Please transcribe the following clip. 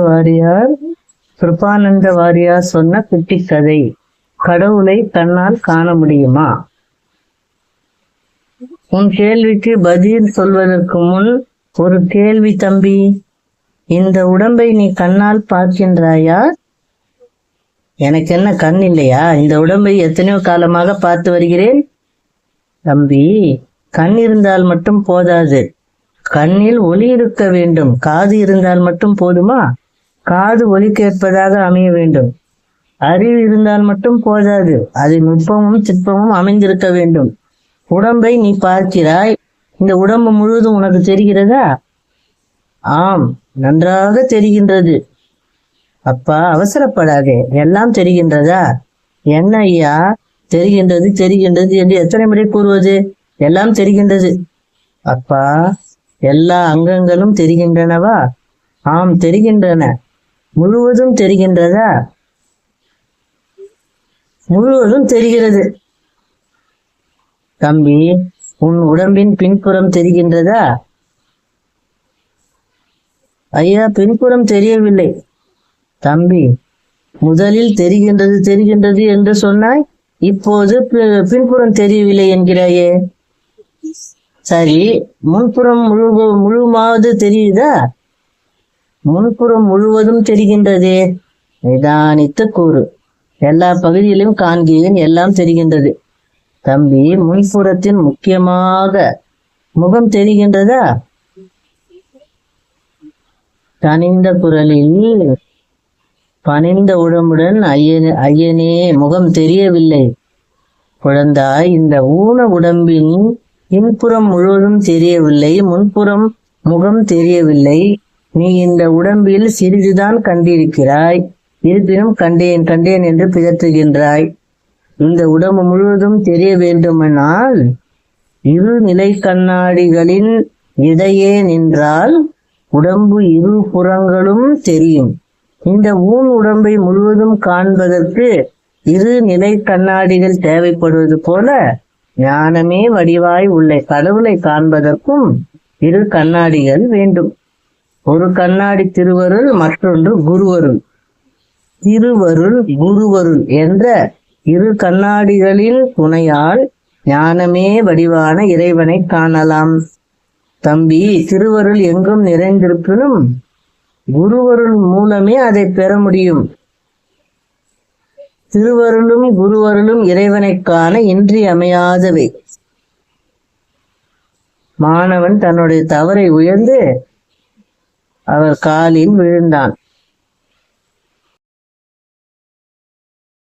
வாரியார் கிருபானந்த வாரியார் சொன்ன குட்டி கதை கடவுளை தன்னால் காண முடியுமா? உன் கேள்விக்கு பதில் சொல்வதற்கு முன் ஒரு கேள்வி தம்பி. இந்த உடம்பை நீ கண்ணால் பார்க்கின்றாயா? எனக்கு என்ன கண் இல்லையா? இந்த உடம்பை எத்தனையோ காலமாக பார்த்து வருகிறேன். தம்பி கண் இருந்தால் மட்டும் போதாது. கண்ணில் ஒளி இருக்க வேண்டும். காது இருந்தால் மட்டும் போதுமா? காது ஒலி கேட்பதாக அமைய வேண்டும். அறிவு இருந்தால் மட்டும் போதாது. அது நுட்பமும் சிற்பமும் அமைந்திருக்க வேண்டும். உடம்பை நீ பார்க்கிறாய். இந்த உடம்பு முழுவதும் உனக்கு தெரிகிறதா? ஆம் நன்றாக தெரிகின்றது. அப்பா அவசரப்படாதே. எல்லாம் தெரிகின்றதா? என்ன ஐயா? தெரிகின்றது தெரிகின்றது என்று எத்தனை முறை கூறுவது? எல்லாம் தெரிகின்றது. அப்பா எல்லா அங்கங்களும் தெரிகின்றனவா? ஆம் தெரிகின்றன. முழுவதும் தெரிகின்றதா? முழுவதும் தெரிகிறது. தம்பி உன் உடம்பின் பின்புறம் தெரிகின்றதா? ஐயா பின்புறம் தெரியவில்லை. தம்பி முதலில் தெரிகின்றது தெரிகின்றது என்று சொன்னாய் இப்போது பின்புறம் தெரியவில்லை என்கிறாயே. சரி முன்புறம் முழு முழுமாவது தெரியுதா? முன்புறம் முழுவதும் தெரிகின்றதே. நிதானித்து கூறு. எல்லா பகுதியிலும் காண்கிறேன் எல்லாம் தெரிகின்றது. தம்பி முன்புறத்தின் முக்கியமாக முகம் தெரிகின்றதா? தனிந்த குரலில் பணிந்த உடம்புடன் ஐயனே ஐயனே முகம் தெரியவில்லை. குழந்தாய் இந்த ஊன உடம்பின் இன்புறம் முழுவதும் தெரியவில்லை. முன்புறம் முகம் தெரியவில்லை. நீ இந்த உடம்பில் சிறிதுதான் கண்டிருக்கிறாய். இருப்பினும் கண்டேன் கண்டேன் என்று பிதற்றுகின்றாய். இந்த உடம்பு முழுவதும் தெரிய வேண்டுமானால் இரு நிலை கண்ணாடிகளின் இடையே நின்றால் உடம்பு இரு புறங்களும் தெரியும். இந்த ஊன் உடம்பை முழுவதும் காண்பதற்கு இரு நிலை கண்ணாடிகள் தேவைப்படுவது போல ஞானமே வடிவாய் உள்ள கடவுளை காண்பதற்கும் இரு கண்ணாடிகள் வேண்டும். ஒரு கண்ணாடி திருவருள் மற்றொன்று குருவருள். திருவருள் குருவருள் என்ற இரு கண்ணாடிகளின் துணையால் ஞானமே வடிவான இறைவனை காணலாம். தம்பி திருவருள் எங்கும் நிறைந்திருப்பினும் குருவருள் மூலமே அதை பெற முடியும். திருவருளும் குருவருளும் இறைவனைக் காண இன்றியமையாதவை. மாணவன் தன்னுடைய தவறை உயர்ந்து அவர் காலில் விழுந்தான்.